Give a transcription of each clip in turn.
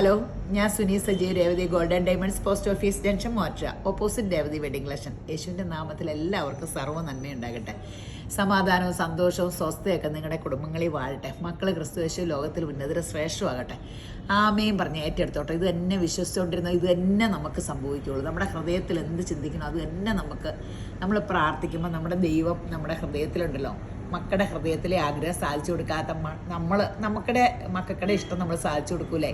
Hello ഞാൻ Suni Sajeev Revathi golden diamonds post office junction മോറ്റ opposite Revathi wedding collection യേശുവിന്റെ നാമത്തിൽ എല്ലാവർക്കും സർവ നന്മയുണ്ടാകട്ടെ. സമാധാനവും സന്തോഷവും സ്വസ്ഥയൊക്കെ നിങ്ങളുടെ കുടുംബങ്ങളിൽ വാഴട്ടെ. മക്കൾ ക്രിസ്തു യേശു ലോകത്തിൽ ഉന്നതര ശ്രേഷ്ഠമാകട്ടെ ആമയും പറഞ്ഞ് ഏറ്റെടുത്തോട്ടെ. ഇത് തന്നെ വിശ്വസിച്ചുകൊണ്ടിരുന്ന ഇത് തന്നെ നമുക്ക് സംഭവിക്കുകയുള്ളൂ. നമ്മുടെ ഹൃദയത്തിൽ എന്ത് ചിന്തിക്കണോ അത് തന്നെ നമുക്ക് നമ്മൾ പ്രാർത്ഥിക്കുമ്പോൾ നമ്മുടെ ദൈവം നമ്മുടെ ഹൃദയത്തിലുണ്ടല്ലോ. മക്കളുടെ ഹൃദയത്തിലെ ആഗ്രഹം സാധിച്ചു കൊടുക്കാത്ത നമ്മൾ നമുക്കുടെ മക്കളുടെ ഇഷ്ടം നമ്മൾ സാധിച്ചു കൊടുക്കൂലേ?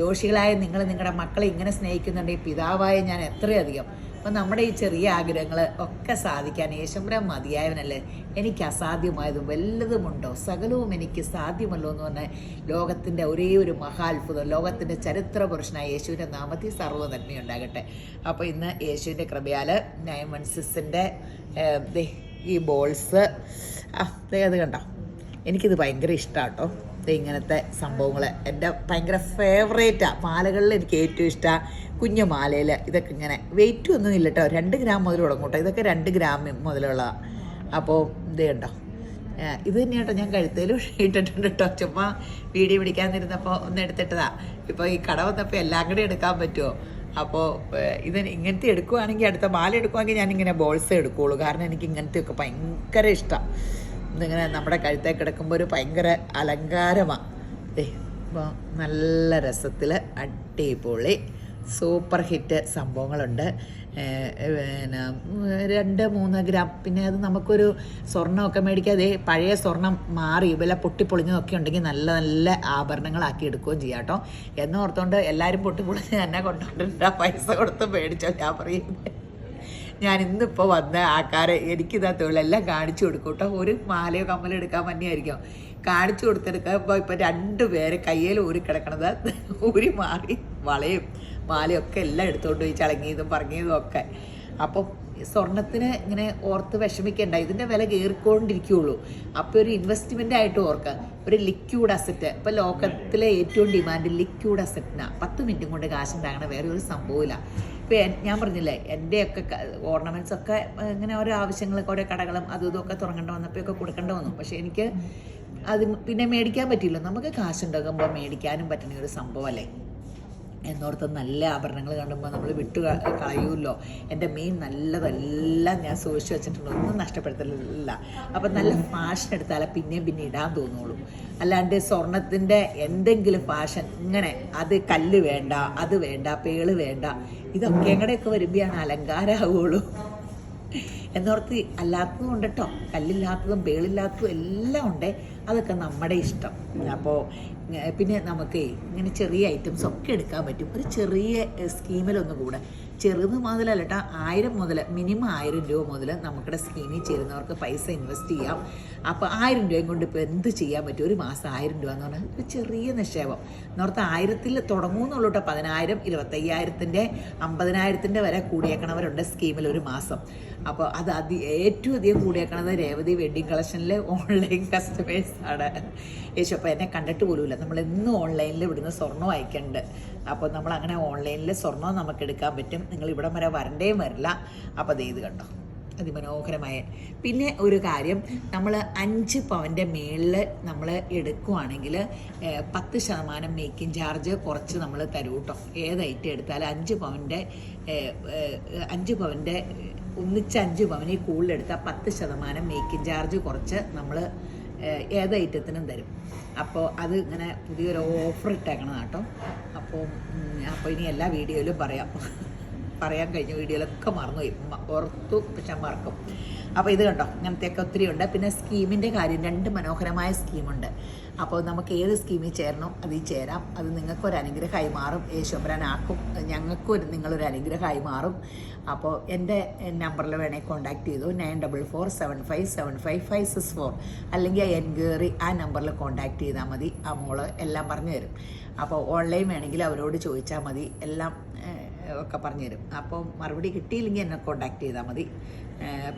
ദോഷികളായ നിങ്ങൾ നിങ്ങളുടെ മക്കളെ ഇങ്ങനെ സ്നേഹിക്കുന്നുണ്ടെങ്കിൽ പിതാവായ ഞാൻ എത്രയധികം. അപ്പം നമ്മുടെ ഈ ചെറിയ ആഗ്രഹങ്ങൾ ഒക്കെ സാധിക്കാൻ യേശുമ്പരം മതിയായവനല്ലേ? എനിക്ക് അസാധ്യമായതും വല്ലതുമുണ്ടോ സകലവും എനിക്ക് സാധ്യമല്ലോ എന്ന് പറഞ്ഞാൽ ലോകത്തിന്റെ ഒരേ ഒരു മഹാത്ഭുതം ലോകത്തിന്റെ ചരിത്ര പുരുഷനായ യേശുവിന്റെ നാമത്തിൽ സർവനന്മയുണ്ടാകട്ടെ. അപ്പോൾ ഇന്ന് യേശുവിന്റെ കൃപയാൽ നയൻ വൺ സിക്സിന്റെ ഈ ബോൾസ് ആ അത് കണ്ടോ? എനിക്കിത് ഭയങ്കര ഇഷ്ടമാണ് കേട്ടോ ഇങ്ങനത്തെ സംഭവങ്ങൾ എന്റെ ഭയങ്കര ഫേവറേറ്റാണ് മാലകളിൽ എനിക്ക് ഏറ്റവും ഇഷ്ടമാണ് കുഞ്ഞു മാലയിൽ ഇതൊക്കെ ഇങ്ങനെ. വെയിറ്റ് ഒന്നും ഇല്ല കേട്ടോ രണ്ട് ഗ്രാം മുതൽ തുടങ്ങും കേട്ടോ ഇതൊക്കെ രണ്ട് ഗ്രാം മുതലുള്ളതാണ് അപ്പോൾ ഇത് കണ്ടോ? ഇത് ഇത് തന്നെയാട്ടോ ഞാൻ കഴുത്തേലും ഇട്ടിട്ടുണ്ട് കേട്ടോ. ചുമ്മാ വീഡിയോ പിടിക്കാൻ ഇരുന്നപ്പോൾ ഒന്ന് എടുത്തിട്ടതാ. ഇപ്പോൾ ഈ കട വന്നപ്പോൾ എല്ലാം കൂടെ എടുക്കാൻ പറ്റുമോ അപ്പോൾ ഇത് ഇങ്ങനത്തെ എടുക്കുവാണെങ്കിൽ അടുത്ത മാല എടുക്കുവാണെങ്കിൽ ഇങ്ങനെ ബോൾസ് എടുക്കുകയുള്ളൂ കാരണം എനിക്ക് ഇങ്ങനത്തെയൊക്കെ ഭയങ്കര ഇഷ്ടം. ഇതിങ്ങനെ നമ്മുടെ കഴുത്തേ കിടക്കുമ്പോൾ ഒരു ഭയങ്കര അലങ്കാരമാണ് ദേ അപ്പോൾ നല്ല രസത്തിൽ അടിപൊളി സൂപ്പർ ഹിറ്റ് സംഭവങ്ങളുണ്ട്. പിന്നെ രണ്ട് മൂന്ന് ഗ്രാം. പിന്നെ അത് നമുക്കൊരു സ്വർണമൊക്കെ മേടിക്കാതെ പഴയ സ്വർണം മാറി വില പൊട്ടിപ്പൊളിഞ്ഞതൊക്കെ ഉണ്ടെങ്കിൽ നല്ല നല്ല ആഭരണങ്ങളാക്കി എടുക്കുകയും ചെയ്യാം കേട്ടോ. എന്നോർത്തോണ്ട് എല്ലാവരും പൊട്ടിപ്പൊളിഞ്ഞ് എന്നെ കൊണ്ടുകൊണ്ടിട്ട് പൈസ കൊടുത്ത് മേടിച്ചോ ഞാൻ പറയുന്നത് ഞാൻ ഇന്നിപ്പോൾ വന്ന ആൾക്കാരെ എനിക്കിതാ തൊഴിലെല്ലാം കാണിച്ചു കൊടുക്കും കേട്ടോ. ഒരു മാലയോ കമ്മലോ എടുക്കാൻ തന്നെയായിരിക്കും കാണിച്ചു കൊടുത്തെടുക്കുമ്പോൾ ഇപ്പം രണ്ട് പേര് കയ്യിൽ ഊരി കിടക്കണത് ഊരി മാറി വളയും മാലയൊക്കെ എല്ലാം എടുത്തുകൊണ്ട് പോയി ചളങ്ങിയതും പറഞ്ഞതും ഒക്കെ. അപ്പം സ്വർണത്തിന് ഇങ്ങനെ ഓർത്ത് വിഷമിക്കേണ്ട. ഇതിന്റെ വില കയറിക്കൊണ്ടിരിക്കുകയുള്ളൂ അപ്പോൾ ഒരു ഇൻവെസ്റ്റ്മെന്റ് ആയിട്ട് ഓർക്കുക ഒരു ലിക്വിഡ് അസറ്റ് ഇപ്പോൾ ലോകത്തിലെ ഏറ്റവും ഡിമാൻഡ് ലിക്വിഡ് അസറ്റിനാണ് പത്ത് മിനിറ്റും കൊണ്ട് കാശുണ്ടാകണ വേറെ ഒരു സംഭവമില്ല ഇപ്പോൾ ഞാൻ പറഞ്ഞില്ലേ എന്റെയൊക്കെ ഓർണമെന്റ്സ് ഒക്കെ ഇങ്ങനെ ഓരോ ആവശ്യങ്ങളൊക്കെ ഓരോ കടകളും അതും ഇതും ഒക്കെ തുടങ്ങേണ്ട വന്നപ്പോഴൊക്കെ കൊടുക്കേണ്ട വന്നു. പക്ഷേ എനിക്ക് അത് പിന്നെ മേടിക്കാൻ പറ്റില്ല നമുക്ക് കാശുണ്ടാകുമ്പോൾ മേടിക്കാനും പറ്റുന്ന ഒരു സംഭവമല്ലേ എന്നോർത്ത് നല്ല ആഭരണങ്ങൾ കാണുമ്പോൾ നമ്മൾ വിട്ടു കളയൂല്ലോ എന്റെ മെയിൻ നല്ലതെല്ലാം ഞാൻ സൂക്ഷിച്ച് വെച്ചിട്ടുണ്ട്. ഒന്നും നഷ്ടപ്പെടുത്തില്ല അപ്പം നല്ല ഫാഷൻ എടുത്താലേ പിന്നെയും പിന്നെ ഇടാൻ തോന്നുള്ളൂ. അല്ലാണ്ട് സ്വർണത്തിന്റെ എന്തെങ്കിലും ഫാഷൻ ഇങ്ങനെ അത് കല്ല് വേണ്ട അത് വേണ്ട പേൾ വേണ്ട ഇതൊക്കെ എങ്ങടെയൊക്കെ വരുമ്പോഴാണ് അലങ്കാരമാവുള്ളൂ. എന്നോർത്ത് അല്ലാത്തതും ഉണ്ട് കേട്ടോ കല്ലില്ലാത്തതും പേളില്ലാത്തതും എല്ലാം ഉണ്ട്. അതൊക്കെ നമ്മുടെ ഇഷ്ടം. അപ്പോൾ പിന്നെ നമുക്ക് ഇങ്ങനെ ചെറിയ ഐറ്റംസ് ഒക്കെ എടുക്കാൻ പറ്റും. ഒരു ചെറിയ സ്കീമിലൊന്ന് കൂടെ ചെറുത് മുതലല്ല കേട്ടോ ആയിരം മുതൽ മിനിമം ആയിരം രൂപ മുതൽ നമുക്കിടെ സ്കീമിൽ ചേരുന്നവർക്ക് പൈസ ഇൻവെസ്റ്റ് ചെയ്യാം. അപ്പോൾ ആയിരം രൂപയും കൊണ്ട് ഇപ്പോൾ എന്ത് ചെയ്യാൻ പറ്റും? ഒരു മാസം ആയിരം രൂപ എന്ന് പറഞ്ഞാൽ ഒരു ചെറിയ നിക്ഷേപം. എന്നോർത്ത് ആയിരത്തിൽ തുടങ്ങുമെന്നുള്ളൂ കേട്ടോ പതിനായിരം ഇരുപത്തയ്യായിരത്തിന്റെ അമ്പതിനായിരത്തിന്റെ വരെ കൂടിയേക്കണവരുണ്ട് സ്കീമിൽ ഒരു മാസം. അപ്പോൾ അത് അതി ഏറ്റവും അധികം കൂടിയേക്കണത് രേവതി വെഡ്ഡിങ് കളക്ഷനിലെ ഓൺലൈൻ കസ്റ്റമേഴ്സ് ആണ്. യേശു അപ്പോൾ എന്നെ കണ്ടിട്ട് പോലുമില്ല. നമ്മൾ എന്നും ഓൺലൈനിൽ ഇവിടുന്ന് സ്വർണം അയക്കേണ്ടത് അപ്പോൾ നമ്മൾ അങ്ങനെ ഓൺലൈനിൽ സ്വർണം നമുക്ക് എടുക്കാൻ പറ്റും. നിങ്ങൾ ഇവിടം വരെ വരണ്ടേയും വരില്ല. അപ്പോൾ അത് ഇത് കണ്ടോ? അതിമനോഹരമായ. പിന്നെ ഒരു കാര്യം നമ്മൾ അഞ്ച് പവന്റെ മേളിൽ നമ്മൾ എടുക്കുവാണെങ്കിൽ പത്ത് ശതമാനം മേക്കിംഗ് ചാർജ് കുറച്ച് നമ്മൾ തരൂ കേട്ടോ ഏത് ഐറ്റം എടുത്താലും അഞ്ച് പവന്റെ അഞ്ച് പവന്റെ ഒന്നിച്ച് അഞ്ച് പവനിൽ കൂടുതലെടുത്താൽ പത്ത് ശതമാനം മേക്കിംഗ് ചാർജ് കുറച്ച് നമ്മൾ ഏത് ഐറ്റത്തിനും തരും. അപ്പോൾ അത് ഇങ്ങനെ പുതിയൊരു ഓഫർ ഇട്ടേക്കണം കേട്ടോ അപ്പോൾ അപ്പോൾ ഇനി എല്ലാ വീഡിയോയിലും പറയാം. പറയാൻ കഴിഞ്ഞ വീഡിയോയിലൊക്കെ മറന്നുപോയി. ഓർത്തു പക്ഷെ മറക്കും. അപ്പോൾ ഇത് കണ്ടോ? ഇങ്ങനത്തെയൊക്കെ ഒത്തിരി ഉണ്ട്. പിന്നെ സ്കീമിന്റെ കാര്യം രണ്ട് മനോഹരമായ സ്കീമുണ്ട്. അപ്പോൾ നമുക്ക് ഏത് സ്കീമിൽ ചേരണോ അതിൽ ചേരാം. അത് നിങ്ങൾക്കൊരു അനുഗ്രഹമായി മാറും. യേശോബരാനാക്കും ഞങ്ങൾക്കും ഒരു നിങ്ങളൊരു അനുഗ്രഹമായി മാറും. അപ്പോൾ എന്റെ നമ്പറിൽ വേണേൽ കോൺടാക്ട് ചെയ്തു. Nine double four seven five seven five five six four. അല്ലെങ്കിൽ എൻക്വയറി ആ നമ്പറിൽ കോൺടാക്ട് ചെയ്താൽ മതി. ആ മോൾ എല്ലാം പറഞ്ഞു തരും. അപ്പോൾ ഓൺലൈൻ വേണമെങ്കിൽ അവരോട് ചോദിച്ചാൽ മതി. എല്ലാം ഒക്കെ പറഞ്ഞു തരും അപ്പോൾ മറുപടി കിട്ടിയില്ലെങ്കിൽ എന്നെ കോണ്ടാക്ട് ചെയ്താൽ മതി.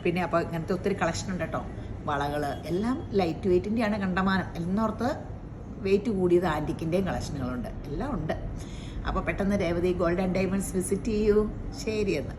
പിന്നെ അപ്പോൾ ഇങ്ങനത്തെ ഒത്തിരി കളക്ഷൻ ഉണ്ട് കേട്ടോ. വളകൾ എല്ലാം ലൈറ്റ് വെയ്റ്റിന്റെയാണ് കണ്ടമാനം. എന്നോർത്ത് വെയിറ്റ് കൂടിയത് ആന്റിക്കിന്റെയും കളക്ഷനുകളുണ്ട് എല്ലാം ഉണ്ട്. അപ്പോൾ പെട്ടെന്ന് Revathi gold and diamonds visit ചെയ്യൂ. ശരി എന്ന്.